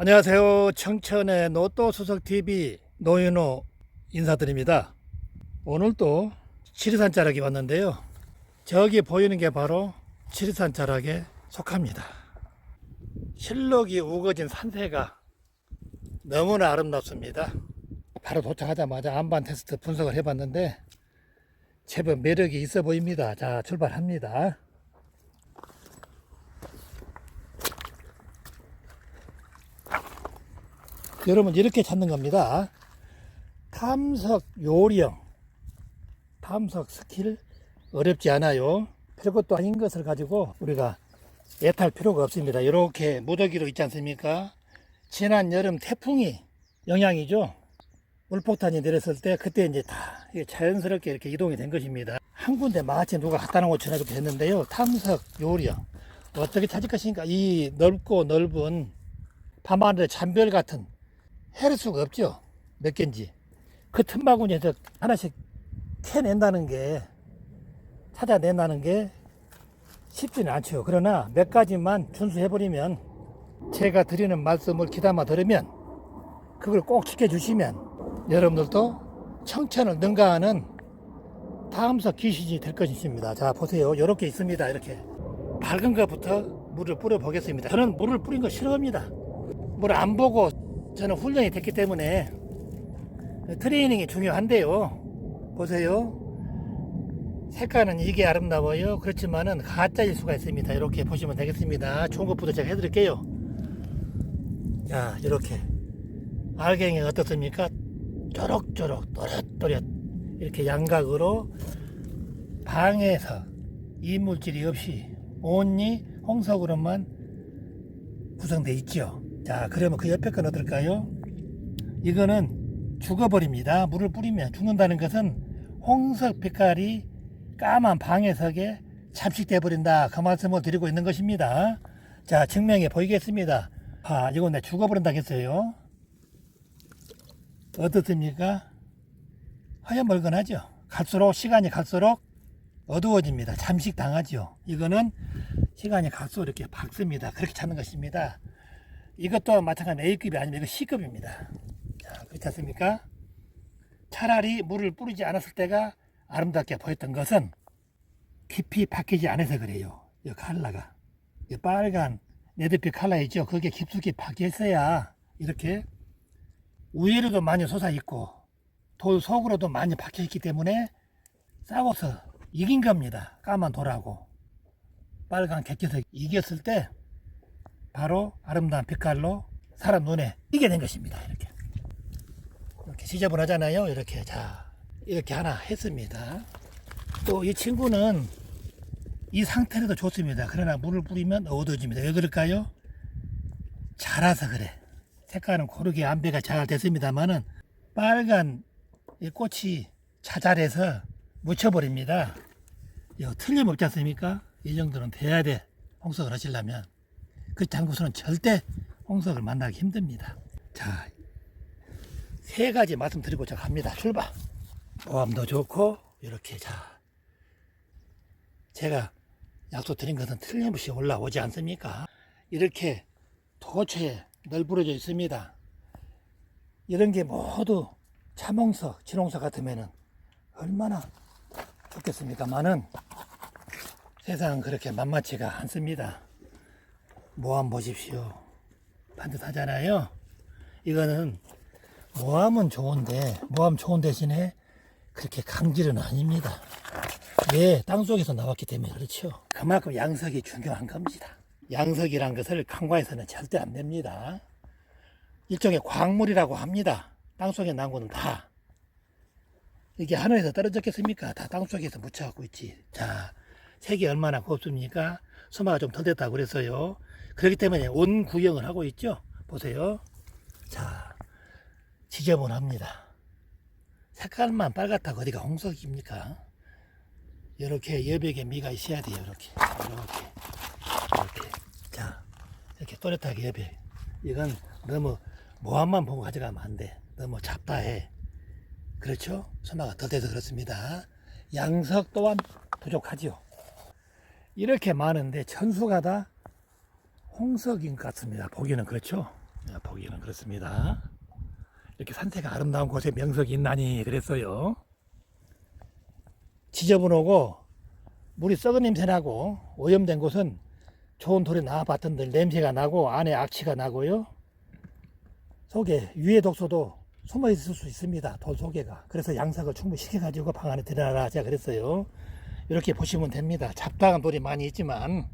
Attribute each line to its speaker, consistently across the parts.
Speaker 1: 안녕하세요. 청천의 노또 수석 TV 노윤호 인사드립니다. 오늘도 치리산 자락이 왔는데요. 저기 보이는 게 바로 치리산 자락에 속합니다. 실록이 우거진 산세가 너무나 아름답습니다. 바로 도착하자마자 안반 테스트 분석을 해봤는데 제법 매력이 있어 보입니다. 자, 출발합니다. 여러분 이렇게 찾는 겁니다. 탐석 요령, 탐석 스킬 어렵지 않아요. 별것도 아닌 것을 가지고 우리가 애탈 필요가 없습니다. 이렇게 무더기로 있지 않습니까? 지난 여름 태풍이 영향이죠. 물폭탄이 내렸을 때 그때 이제 다 자연스럽게 이렇게 이동이 된 것입니다. 한 군데 마치 누가 갖다 놓은 것처럼 이렇게 됐는데요. 탐석 요령 어떻게 찾을 것인가? 이 넓고 넓은 밤하늘의 잔별 같은 헤를 수가 없죠. 몇 개인지. 그 틈바구니에서 하나씩 캐낸다는 게, 찾아낸다는 게 쉽지는 않죠. 그러나 몇 가지만 준수해버리면 제가 드리는 말씀을 귀담아 들으면 그걸 꼭 지켜주시면 여러분들도 청천을 능가하는 다음석 귀신이 될 것입니다. 자, 보세요. 이렇게 있습니다. 이렇게. 밝은 것부터 물을 뿌려 보겠습니다. 저는 물을 뿌린 거 싫어합니다. 물 안 보고 저는 훈련이 됐기 때문에 트레이닝이 중요한데요. 보세요. 색깔은 이게 아름다워요. 그렇지만은 가짜일 수가 있습니다. 이렇게 보시면 되겠습니다. 좋은 것부터 제가 해드릴게요. 자, 이렇게. 알갱이 어떻습니까? 쪼록쪼록, 또렷또렷. 이렇게 양각으로 방에서 이물질이 없이 온리 홍석으로만 구성되어 있죠. 자, 그러면 그 옆에 건 어떨까요? 이거는 죽어버립니다. 물을 뿌리면 죽는다는 것은 홍석 빛깔이 까만 방해석에 잠식돼 버린다. 그 말씀을 드리고 있는 것입니다. 자, 증명해 보이겠습니다. 아, 이건 내 죽어버린다 했어요. 어떻습니까? 하얀멀건하죠. 갈수록 시간이 갈수록 어두워집니다. 잠식 당하죠. 이거는 시간이 갈수록 이렇게 밝습니다. 그렇게 찾는 것입니다. 이것도 마찬가지 A급이 아니면 이거 C급입니다. 자, 그렇지 않습니까? 차라리 물을 뿌리지 않았을 때가 아름답게 보였던 것은 깊이 박히지 않아서 그래요. 이 칼라가. 이 빨간 레드빛 칼라 있죠? 그게 깊숙이 박혀 있어야 이렇게 위로도 많이 솟아 있고 돌 속으로도 많이 박혀 있기 때문에 싸워서 이긴 겁니다. 까만 돌하고 빨간 객기석 이겼을 때 바로 아름다운 빛깔로 사람 눈에 띄게 된 것입니다. 이렇게. 이렇게 지저분하잖아요. 이렇게. 자, 이렇게 하나 했습니다. 또 이 친구는 이 상태로도 좋습니다. 그러나 물을 뿌리면 어두워집니다. 왜 그럴까요? 자라서 그래. 색깔은 고르게 안배가 잘 됐습니다만은 빨간 이 꽃이 자잘해서 묻혀버립니다. 이거 틀림없지 않습니까? 이 정도는 돼야 돼. 홍석을 하시려면. 그 장구수는 절대 홍석을 만나기 힘듭니다. 자, 세 가지 말씀드리고자 합니다. 출발. 보암도 좋고 이렇게 자, 제가 약속드린 것은 틀림없이 올라오지 않습니까? 이렇게 도처에 널브러져 있습니다. 이런 게 모두 참홍석, 진홍석 같으면은 얼마나 좋겠습니까만은 세상은 그렇게 만만치가 않습니다. 모함 보십시오. 반듯하잖아요. 이거는 모함은 좋은데 모함 좋은 대신에 그렇게 강질은 아닙니다. 왜? 땅속에서 나왔기 때문에 그렇죠. 그만큼 양석이 중요한 겁니다. 양석이란 것을 강과에서는 절대 안 됩니다. 일종의 광물이라고 합니다. 땅속에 난 거는 다. 이게 하늘에서 떨어졌겠습니까? 다 땅속에서 묻혀갖고 있지. 자, 색이 얼마나 곱습니까? 소마가 좀덜 됐다고 그랬어요. 그렇기 때문에 온 구형을 하고 있죠. 보세요. 자, 지저분합니다. 색깔만 빨갛다고 어디가 홍석입니까? 이렇게 여백에 미가 있어야 돼요. 이렇게, 이렇게, 이렇게. 자, 이렇게 또렷하게 여백. 이건 너무 모함만 보고 가져가면 안 돼. 너무 잡다해. 그렇죠? 소마가 더 돼서 그렇습니다. 양석 또한 부족하지요. 이렇게 많은데 천수가 다 홍석인 것 같습니다. 보기는 그렇죠. 자, 보기는 그렇습니다. 이렇게 산세가 아름다운 곳에 명석이 있나니 그랬어요. 지저분하고 물이 썩은 냄새 나고 오염된 곳은 좋은 돌에 나와봤던들 냄새가 나고 안에 악취가 나고요. 속에 유해 독소도 숨어 있을 수 있습니다. 돌 속에가. 그래서 양삭을 충분히 시켜가지고 방 안에 들어라 제가 그랬어요. 이렇게 보시면 됩니다. 잡다한 돌이 많이 있지만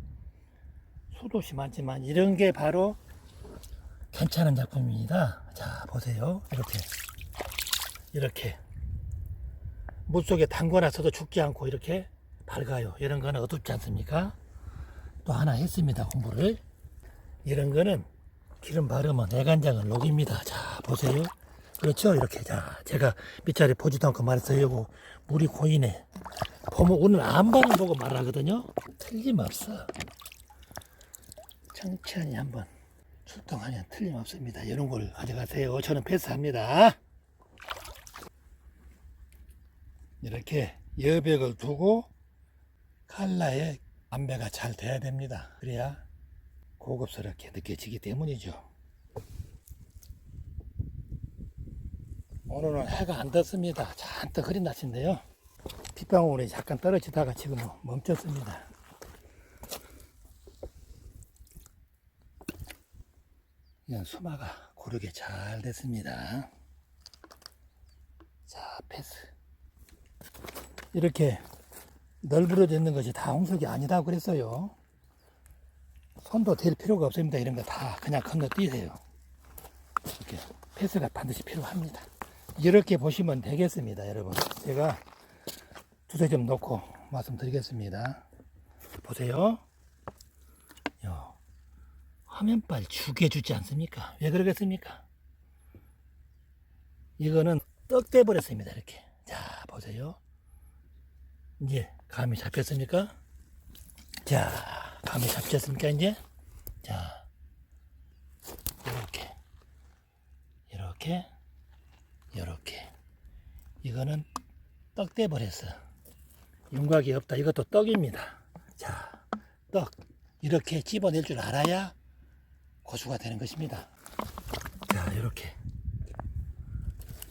Speaker 1: 수도시 많지만 이런 게 바로 괜찮은 작품입니다. 자 보세요. 이렇게 이렇게 물 속에 담궈놨어도 죽지 않고 이렇게 밝아요. 이런 거는 어둡지 않습니까? 또 하나 했습니다. 공부를 이런 거는 기름 바르면 애간장을 녹입니다. 자 보세요. 그렇죠? 이렇게 자 제가 밑자리 보지도 않고 말했어요. 요거 물이 고이네. 보면 오늘 안반을 보고 말하거든요. 틀림없어. 천천히 한번 출동하면 틀림없습니다. 이런 걸 가져가세요. 저는 패스합니다. 이렇게 여백을 두고 칼라에 안배가 잘 돼야 됩니다. 그래야 고급스럽게 느껴지기 때문이죠. 오늘은 해가 안 떴습니다. 잔뜩 흐린 날씨인데요. 빗방울이 잠깐 떨어지다가 지금 멈췄습니다. 이건 수마가 고르게 잘 됐습니다. 자, 패스. 이렇게 널브러져 있는 것이 다 홍석이 아니다고 그랬어요. 손도 댈 필요가 없습니다. 이런 거 다 그냥 건너뛰세요. 이렇게 패스가 반드시 필요합니다. 이렇게 보시면 되겠습니다, 여러분. 제가 두세 점 놓고 말씀드리겠습니다. 보세요. 요, 화면빨 죽여주지 않습니까? 왜 그러겠습니까? 이거는 떡돼 버렸습니다, 이렇게. 자, 보세요. 이제 감이 잡혔습니까? 자, 감이 잡혔습니까, 이제? 자, 이렇게, 이렇게, 이렇게. 이거는 떡돼 버렸어. 윤곽이 없다. 이것도 떡입니다. 자, 떡. 이렇게 집어낼 줄 알아야 고수가 되는 것입니다. 자, 이렇게.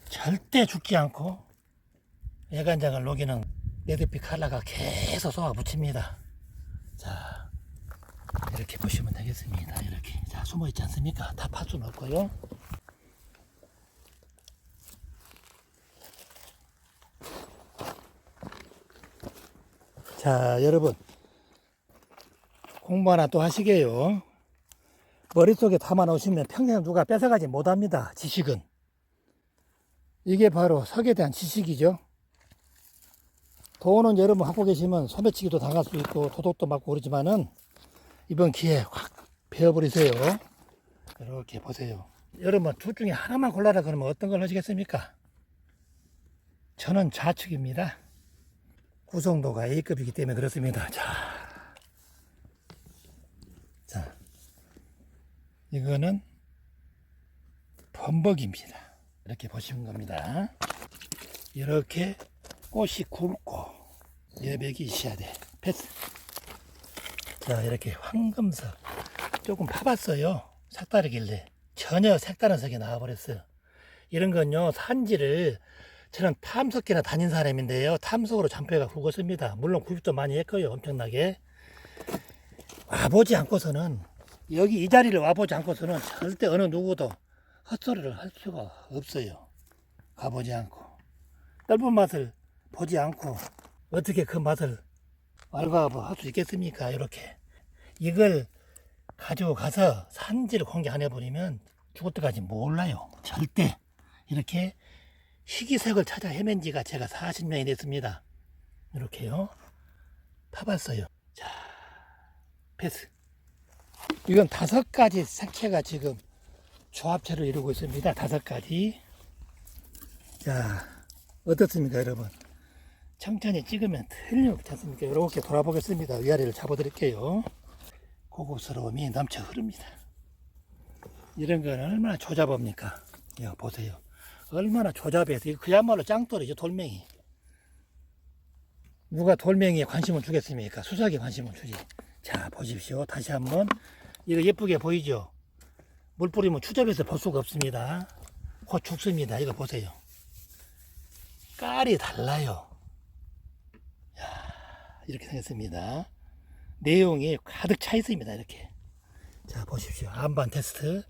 Speaker 1: 절대 죽지 않고 애간장을 녹이는 레드빛 칼라가 계속 쏘아 붙입니다. 자, 이렇게 보시면 되겠습니다. 이렇게. 자, 숨어 있지 않습니까? 다 팔 수는 없고요. 자, 여러분. 공부 하나 또 하시게요. 머릿속에 담아 놓으시면 평생 누가 뺏어가지 못합니다. 지식은. 이게 바로 석에 대한 지식이죠. 돈은 여러분 갖고 계시면 소매치기도 당할 수 있고 도둑도 맞고 그러지만은 이번 기회에 확 배워버리세요. 이렇게 보세요. 여러분 둘 중에 하나만 골라라 그러면 어떤 걸 하시겠습니까? 저는 좌측입니다. 구성도가 A급이기 때문에 그렇습니다. 자, 자, 이거는 범벅입니다. 이렇게 보시는 겁니다. 이렇게 꽃이 굵고 여백이 있어야 돼. 패스. 자, 이렇게 황금석 조금 파봤어요. 색다르길래 전혀 색다른 색이 나와버렸어요. 이런 건요 산지를 저는 탐석기나 다닌 사람인데요. 탐석으로 잔표가 굵었습니다. 물론 구입도 많이 했고요. 엄청나게. 와보지 않고서는 여기 이 자리를 와보지 않고서는 절대 어느 누구도 헛소리를 할 수가 없어요. 가보지 않고. 떫은 맛을 보지 않고 어떻게 그 맛을 알바하고 할수 있겠습니까? 이렇게. 이걸 가지고 가서 산지를 공개 안 해버리면 죽을 때까지 몰라요. 절대. 이렇게 희귀색을 찾아 헤맨 지가 제가 40년이 됐습니다. 이렇게요. 파봤어요. 자, 패스. 이건 다섯 가지 색채가 지금 조합체를 이루고 있습니다. 다섯 가지. 자, 어떻습니까, 여러분? 천천히 찍으면 틀림없지 않습니까? 이렇게 돌아보겠습니다. 위아래를 잡아드릴게요. 고급스러움이 넘쳐 흐릅니다. 이런 건 얼마나 조잡합니까? 이거 보세요. 얼마나 조잡해서 그야말로 짱돌이죠 돌멩이 누가 돌멩이에 관심을 주겠습니까 수작에 관심을 주지 자 보십시오 다시 한번 이거 예쁘게 보이죠 물 뿌리면 추접해서 볼 수가 없습니다. 곧 죽습니다. 이거 보세요. 깔이 달라요. 야, 이렇게 생겼습니다. 내용이 가득 차 있습니다. 이렇게. 자, 보십시오. 안반 테스트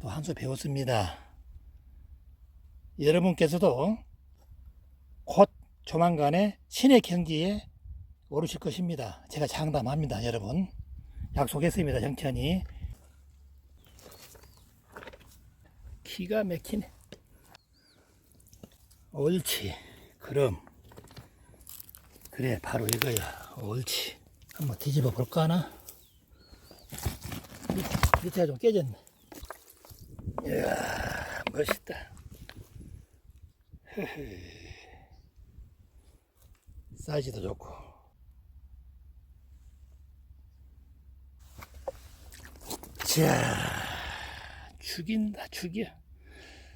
Speaker 1: 또 한 수 배웠습니다. 여러분께서도 곧 조만간에 신의 경지에 오르실 것입니다. 제가 장담합니다, 여러분. 약속했습니다, 정천이. 기가 막히네. 옳지. 그럼. 그래, 바로 이거야. 옳지. 한번 뒤집어 볼까 하나? 밑, 밑에가 좀 깨졌네. 이야, 멋있다. 사이즈도 좋고. 자, 죽인다, 죽여.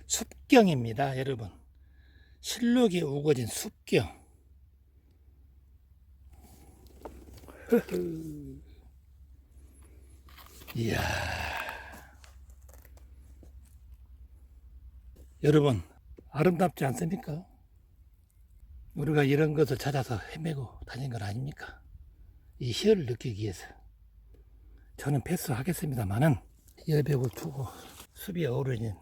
Speaker 1: 숲경입니다, 여러분. 실록이 우거진 숲경. 이야. 여러분, 아름답지 않습니까? 우리가 이런 것을 찾아서 헤매고 다닌 건 아닙니까? 이 희열을 느끼기 위해서. 저는 패스하겠습니다만은 여백을 두고 숲이 어우러진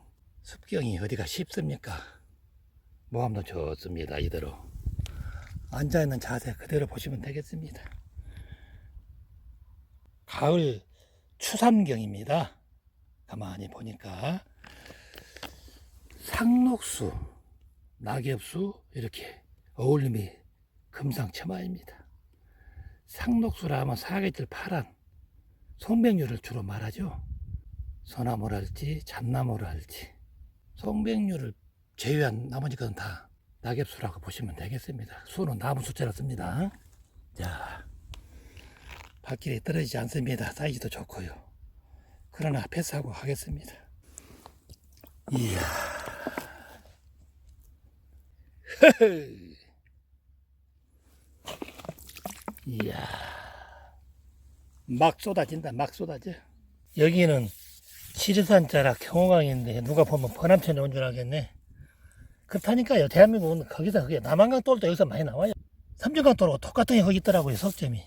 Speaker 1: 숲경이 어디가 쉽습니까? 모함도 좋습니다. 이대로. 앉아있는 자세 그대로 보시면 되겠습니다. 가을 추삼경입니다. 가만히 보니까 상록수, 낙엽수 이렇게 어울림이 금상첨화입니다. 상록수라 하면 사계절 파란 송백류를 주로 말하죠. 소나무랄지 잣나무랄지 송백류를 제외한 나머지 것은 다 낙엽수라고 보시면 되겠습니다. 수는 나무 숫자를 씁니다. 자, 발길이 떨어지지 않습니다. 사이즈도 좋고요. 그러나 패스하고 하겠습니다. 이야. 이야. 막 쏟아진다, 막 쏟아져. 여기는 지리산 자락 경호강인데 누가 보면 번암천에 온 줄 알겠네. 그렇다니까요. 대한민국은 거기서 그게 남한강 돌도 여기서 많이 나와요. 삼중강 돌하고 똑같은 게 거기 있더라고요, 석점이.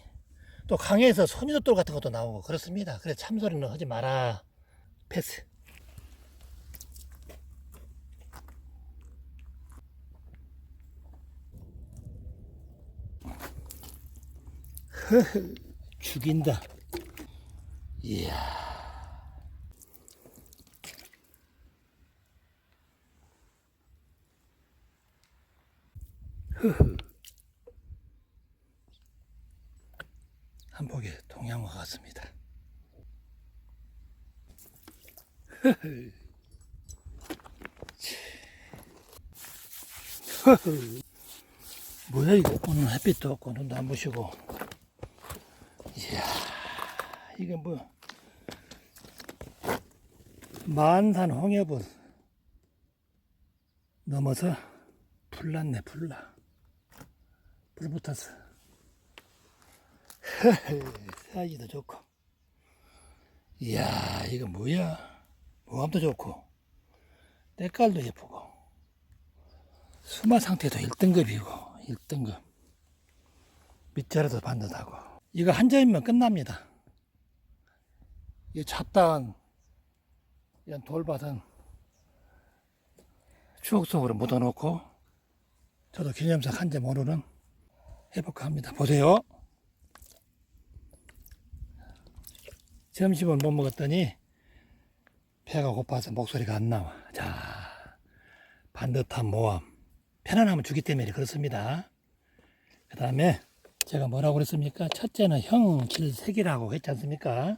Speaker 1: 또 강에서 소니도 돌 같은 것도 나오고 그렇습니다. 그래 참소리는 하지 마라. 패스. 흐흐, 죽인다. 이야. 흐흐. 한 폭의 동양화 같습니다. 흐흐. 뭐야 이거 오늘 햇빛도 없고 눈도 안 부시고 이게 뭐 만산 홍해분 넘어서 불났네 불나. 불 붙었어 사이즈도 좋고. 이야 이거 뭐야? 모함도 좋고. 때깔도 예쁘고. 수마 상태도 1등급이고 1등급. 밑자리도 반듯하고. 이거 한 점이면 끝납니다 이 잡다한 이런 돌밭은 추억 속으로 묻어놓고 저도 기념사 한점 오늘은 해볼까 합니다 보세요 점심을 못 먹었더니 배가 고파서 목소리가 안 나와. 자, 반듯한 모함. 편안함을 주기 때문에 그렇습니다. 그 다음에 제가 뭐라고 그랬습니까? 첫째는 형질색이라고 했지 않습니까?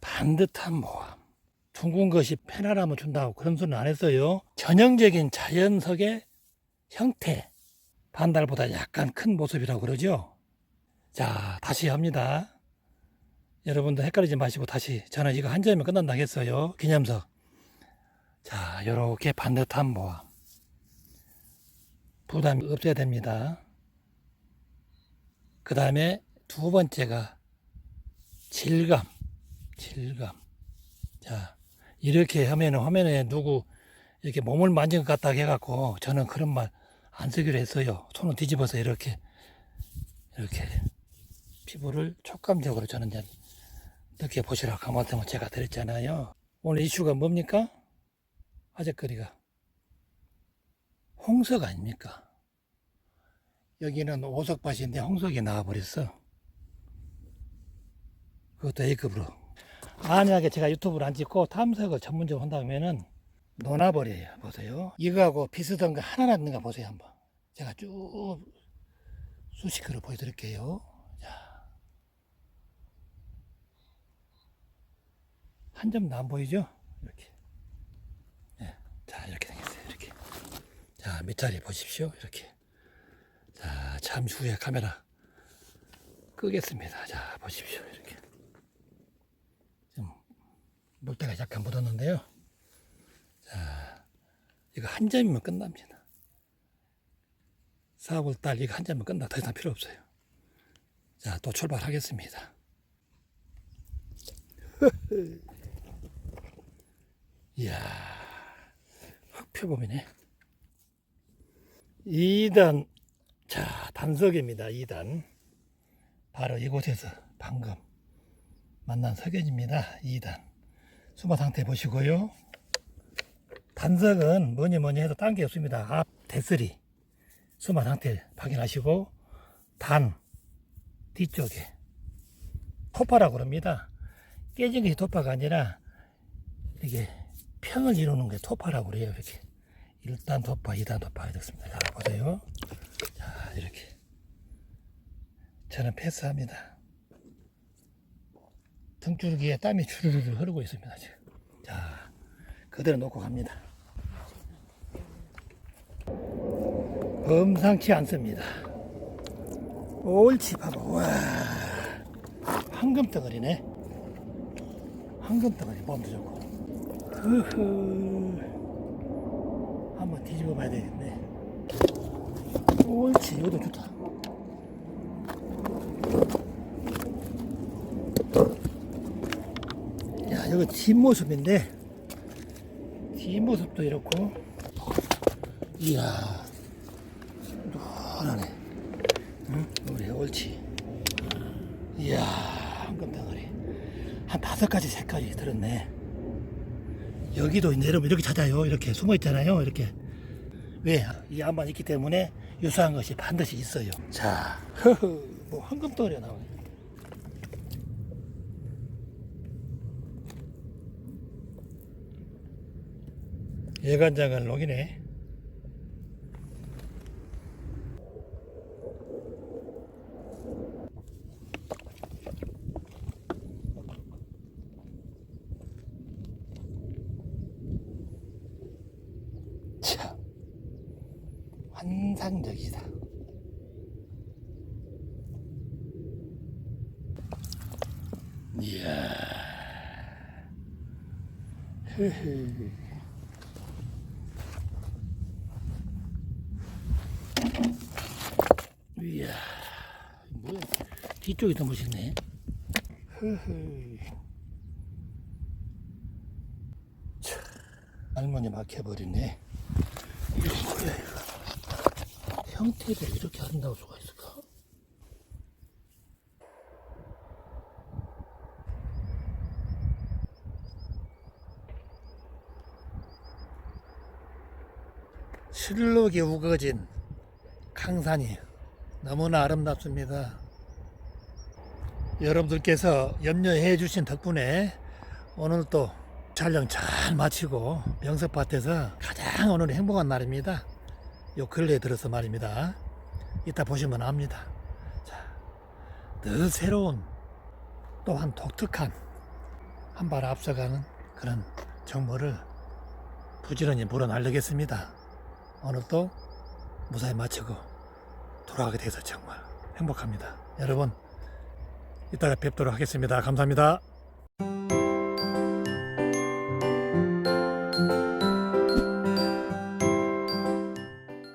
Speaker 1: 반듯한 모함. 둥근 것이 편안함을 준다고 그런 소리는 안 했어요. 전형적인 자연석의 형태. 반달보다 약간 큰 모습이라고 그러죠. 자, 다시 합니다. 여러분들 헷갈리지 마시고 다시 저는 이거 한 점이면 끝난다 했어요. 기념석. 자, 요렇게 반듯한 모함. 부담이 없어야 됩니다. 그 다음에 두 번째가 질감. 질감. 자, 이렇게 하면은 화면에 누구 이렇게 몸을 만진 것 같다 해갖고 저는 그런 말 안 쓰기로 했어요. 손을 뒤집어서 이렇게, 이렇게 피부를 촉감적으로 저는 느껴보시라고 하마터면 제가 드렸잖아요. 오늘 이슈가 뭡니까? 아재거리가. 홍석 아닙니까? 여기는 오석밭인데 홍석이 나와버렸어. 그것도 A급으로. 만약에 제가 유튜브를 안 찍고 탐색을 전문적으로 한다면은 논아버려요. 보세요. 이거하고 비슷한 거 하나 있는가 보세요. 한번. 제가 쭉 수십 그릇 보여드릴게요. 자. 한 점도 안 보이죠? 이렇게. 예. 자, 이렇게 생겼어요. 이렇게. 자, 밑자리 보십시오. 이렇게. 자, 잠시 후에 카메라 끄겠습니다. 자, 보십시오. 이렇게. 좀 물때가 약간 묻었는데요. 자, 이거 한 점이면 끝납니다. 4월 달 이거 한 점이면 끝나. 더 이상 필요 없어요. 자, 또 출발하겠습니다. 이야, 흑표범이네. 2단, 자, 단석입니다. 2단. 바로 이곳에서 방금 만난 석연입니다. 2단. 수마 상태 보시고요. 단석은 뭐니 뭐니 해도 딴 게 없습니다. 앞 대쓰리. 수마 상태 확인하시고, 단, 뒤쪽에. 토파라고 그럽니다. 깨진 것이 토파가 아니라, 이게 평을 이루는 게 토파라고 그래요. 이렇게. 1단 토파, 2단 토파 이렇습니다. 자, 보세요. 자, 이렇게. 저는 패스합니다. 등줄기에 땀이 주르르 흐르고 있습니다. 지금. 자, 그대로 놓고 갑니다. 범상치 않습니다. 옳지, 봐봐. 와. 황금 덩어리네. 황금 덩어리, 몸도 좋고. 흐흐. 한번 뒤집어 봐야 되겠네. 옳지, 이것도 좋다. 야, 이거 뒷모습인데, 뒷모습도 이렇고, 이야, 노란하네. 응? 우리 옳지. 이야, 한금 덩어리. 한 다섯 가지 색깔이 들었네. 여기도 여러분 이렇게 찾아요. 이렇게 숨어 있잖아요. 이렇게. 왜? 이 암만 있기 때문에 유사한 것이 반드시 있어요. 자, 허허, 뭐 황금 덩어리가 나오네. 예간장을 녹이네. 참 환상적이다. 이야. 흐흐. 이야. 뭐야? 뒤쪽이 더 멋있네. 흐흐. 참, 할머니 막혀버리네. 형태를 이렇게 한다고 수가 있을까? 실록이 우거진 강산이 너무나 아름답습니다. 여러분들께서 염려해 주신 덕분에 오늘 또 촬영 잘 마치고 명석밭에서 가장 오늘 행복한 날입니다. 요 근래에 들어서 말입니다. 이따 보시면 압니다. 자, 더 새로운 또한 독특한 한 발 앞서가는 그런 정보를 부지런히 물어나르겠습니다. 오늘 또 무사히 마치고 돌아가게 돼서 정말 행복합니다. 여러분, 이따가 뵙도록 하겠습니다. 감사합니다.